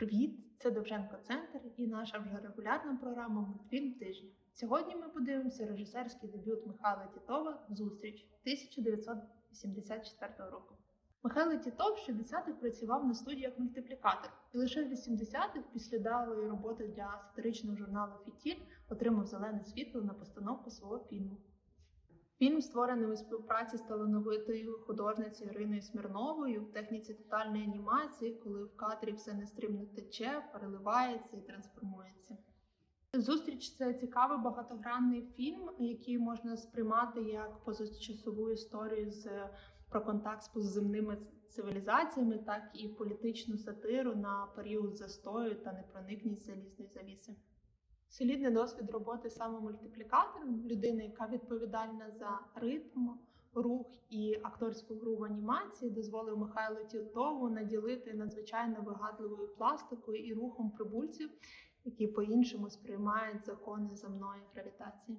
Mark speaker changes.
Speaker 1: Привіт! Це Довженко Центр і наша вже регулярна програма Мультфільм тижня. Сьогодні ми подивимося режисерський дебют Михайла Тітова Зустріч 1984 року. Михайло Тітов в 60-х працював на студіях мультиплікатор і лише в 80-х, після далої роботи для сатиричного журналу Фітіль, отримав зелене світло на постановку свого фільму. Фільм створений у співпраці з талановитою художницею Іриною Смірновою в техніці тотальної анімації, коли в кадрі все нестримно тече, переливається і трансформується. Зустріч це цікавий багатогранний фільм, який можна сприймати як позачасову історію з про контакт з позаземними цивілізаціями, так і політичну сатиру на період застою та непроникність залізної завіси. Солідний досвід роботи саме мультиплікатором, людина, яка відповідальна за ритм, рух і акторську гру в анімації, дозволив Михайлу Тілтову наділити надзвичайно вигадливою пластикою і рухом прибульців, які по-іншому сприймають закони земної гравітації.